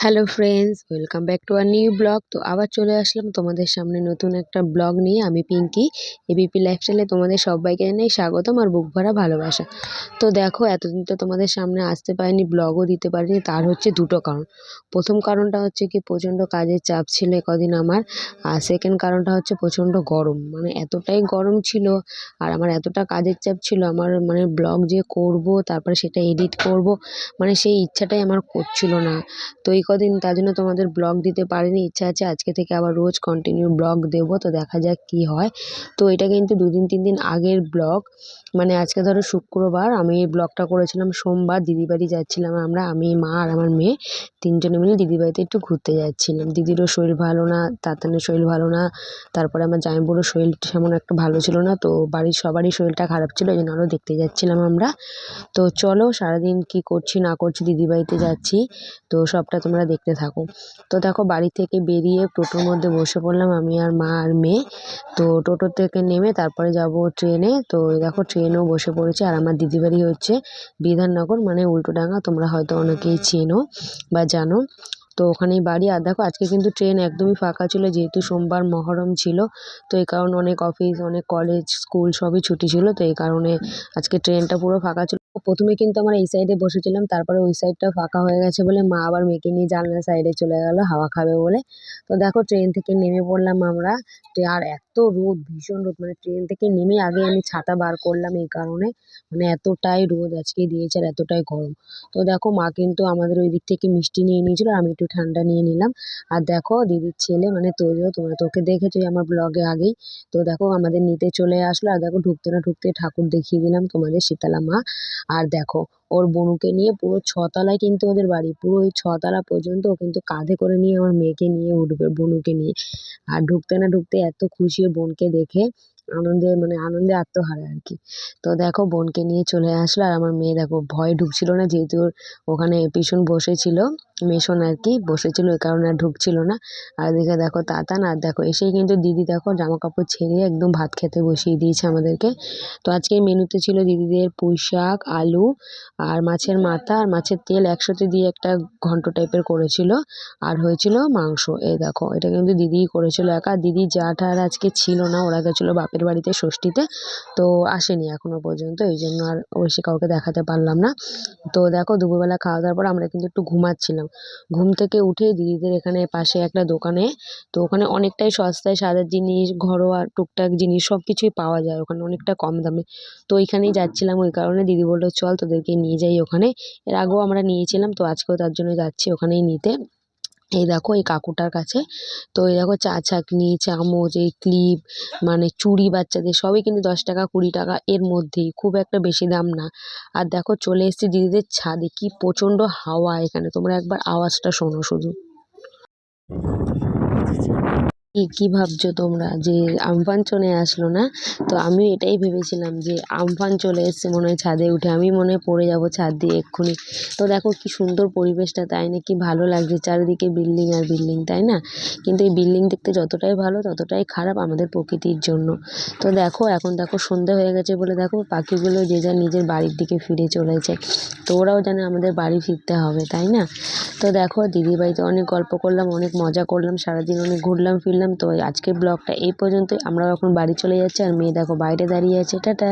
Hello friends welcome back to our new blog তো আবার চলে আসলাম তোমাদের সামনে নতুন একটা ব্লগ নিয়ে। আমি পিঙ্কি এবিপি লাইফস্টাইলে তোমাদের সবাইকে জানাই স্বাগতম আর বুক ভরা ভালোবাসা। তো দেখো, এতদিন তো তোমাদের সামনে আসতে পারিনি ব্লগও দিতে পারিনি, তার হচ্ছে দুটো কারণ। প্রথম কারণটা হচ্ছে কি, প্রচণ্ড কাজের চাপ ছিল কদিন আমার। আর সেকেন্ড কারণটা হচ্ছে প্রচণ্ড গরম। মানে এতটাই গরম ছিল আর আমার এতটা কাজের চাপ ছিল, আমার মানে ব্লগ যে করব, তারপরে সেটা এডিট করব মানে সেই ইচ্ছাটাই আমার করছিল না। তো এই কদিন তার জন্য তোমাদের ব্লগ দিতে পারিনি। ইচ্ছা আছে আজকে থেকে আবার রোজ কন্টিনিউ ব্লগ দেবো, তো দেখা যাক কি হয়। তো এটা কিন্তু দুদিন, তিন দিন আগের ব্লগ। মানে আজকে ধরো শুক্রবার, আমি এই ব্লগটা করেছিলাম সোমবার দিদি বাড়ি যাচ্ছিলাম আমরা, আমি, মা আর আমার মেয়ে। তিনজনে মিলে দিদি বাড়িতে একটু ঘুরতে যাচ্ছিলাম। দিদিরও শরীর ভালো না, তাতানের শরীর ভালো না, তারপরে আমার জামাইবাবুরও শরীর তেমন একটা ভালো ছিল না, তো বাড়ির সবারই শরীরটা খারাপ ছিল ওই জন্য আরও দেখতে যাচ্ছিলাম আমরা। তো চলো সারাদিন কী করছি, না করছি দিদি বাড়িতে যাচ্ছি, তো সবটা তোমরা দেখতে থাকো। তো দেখো বাড়ি থেকে বেরিয়ে টোটোর মধ্যে বসে পড়লাম আমি আর মা আর মেয়ে। তো টোটো থেকে নেমে তারপরে যাব ট্রেনে, তো দেখো ট্রেনেও বসে পড়েছে আর আমার দিদি বাড়ি হচ্ছে বিধাননগর মানে উল্টোডাঙা তোমরা হয়তো অনেকেই চেনো বা জানো? তো ওখানেই বাড়ি। আর দেখো, আজকে কিন্তু ট্রেন একদমই ফাঁকা ছিল, যেহেতু সোমবার মহরম ছিল, তো এই কারণে অনেক অফিস অনেক কলেজ স্কুল সবই ছুটি ছিল, তো এই কারণে আজকে ট্রেনটা পুরো ফাঁকা ছিল। প্রথমে কিন্তু আমরা এই সাইডে বসেছিলাম, তারপরে ওই সাইডটা ফাঁকা হয়ে গেছে বলে মা আবার মেয়েকে নিয়ে জানলার সাইডে চলে গেল, হাওয়া খাবে বলে। তো দেখো ট্রেন থেকে নেমে পড়লাম আমরা আর এত রোদ, ভীষণ রোদ মানে ট্রেন থেকে নেমে আগে আমি ছাতা বার করলাম এই কারণে মানে এতটাই রোদ আজকে দিয়েছে আর এতটাই গরম। তো দেখো মা কিন্তু আমাদের ওই দিক থেকে মিষ্টি নিয়ে নিয়েছিল আমি একটু ঠান্ডা নিয়ে নিলাম। আর দেখো দিদির ছেলে মানে তোজো, তোমরা তোকে দেখেছোই আমার ব্লগে আগেই, তো দেখো আমাদের নিতে চলে আসলো। আর দেখো ঢুকতে না ঢুকতে ঠাকুর দেখিয়ে দিলাম তোমাদের, শীতলা মা। আর দেখো, ওর বোনুকে নিয়ে পুরো ছতলায় কিন্তু ওদের বাড়ি, পুরো ওই ছতলা পর্যন্ত ও কিন্তু কাঁধে করে নিয়ে আমার মেয়েকে নিয়ে উঠবে, বনুকে নিয়ে। আর ঢুকতে না ঢুকতে এত খুশি বোনকে দেখে আনন্দে মানে আনন্দে আত্মহারা আর কি। তো দেখো, বোনকে নিয়ে চলে আসলো আর আমার মেয়ে দেখো, ভয় ঢুকছিল না যেহেতু ওখানে পিছন বসেছিল মেশন আর কি বসেছিল ওই কারণে আর ঢুকছিল না। আর এদিকে দেখো তাতান, আর দেখো এসেই কিন্তু দিদি দেখো জামা কাপড় ছেড়ে একদম ভাত খেতে বসিয়ে দিয়েছে আমাদেরকে। তো আজকে মেনুতে ছিল দিদিদের পুঁই শাক, আলু আর মাছের মাথা আর মাছের তেল একসাথে দিয়ে একটা ঘন্ট টাইপের করেছিল। আর হয়েছিল মাংস, এই দেখো এটা কিন্তু দিদিই করেছিল একা। দিদি আর আজকে ছিল না, ওরা গেছিল বাপের বাড়িতে ষষ্ঠীতে, তো আসেনি এখনও পর্যন্ত, এই জন্য আর বেশি কাউকে দেখাতে পারলাম না। তো দেখো দুপুরবেলা খাওয়া দাওয়ার পর আমরা কিন্তু একটু ঘুমাচ্ছিলাম। ঘুম থেকে উঠে দিদিদের এখানে পাশে একটা দোকানে। তো ওখানে অনেকটাই সস্তায় সাদা জিনিস, ঘরোয়া টুকটাক জিনিস সব কিছুই পাওয়া যায় ওখানে অনেকটা কম দামে। তো ওইখানেই যাচ্ছিলাম ওই কারণে দিদি বলল, চল তোদেরকে নিয়ে যাই ওখানে। এর আগেও আমরা নিয়েছিলাম, তো আজকেও তার জন্য যাচ্ছি ওখানেই নিতে। এই দেখো এই কাকুটার কাছে। তো এই দেখো চা ছাঁকনি চামচ, এই ক্লিপ মানে চুড়ি বাচ্চাদের সবই কিন্তু দশ টাকা, কুড়ি টাকা এর মধ্যেই, খুব একটা বেশি দাম না। আর দেখো চলে এসেছি দিদিদের ছাদে, কি প্রচণ্ড হাওয়া এখানে, তোমরা একবার আওয়াজটা শোনো শুধু। কি কী ভাবছ তোমরা? যে আমফান চলে আসলো না? তো আমি এটাই ভেবেছিলাম যে আমফান চলে এসছে মনে হয় ছাদে উঠে। আমি মনে হয় পড়ে যাব ছাদ দিয়ে এক্ষুনি। তো দেখো কি সুন্দর পরিবেশটা, তাই না? কি ভালো লাগছে চারিদিকে বিল্ডিং আর বিল্ডিং, তাই না? কিন্তু এই বিল্ডিং দেখতে যতটাই ভালো, ততটাই খারাপ আমাদের প্রকৃতির জন্য। তো দেখো, এখন দেখো সন্ধে হয়ে গেছে বলে দেখো পাখিগুলো যে যার নিজের বাড়ির দিকে ফিরে চলেছে। তো ওরাও জানে আমাদের বাড়ি ফিরতে হবে, তাই না? তো দেখো দিদির বাড়িতে অনেক গল্প করলাম, অনেক মজা করলাম, সারাদিন অনেক ঘুরলাম, ফিরলাম। তো আজকের ব্লগটা এই পর্যন্তই। আমরা এখন বাড়ি চলে যাচ্ছি আর মেয়ে দেখো বাইরে দাঁড়িয়ে আছে। টাটা।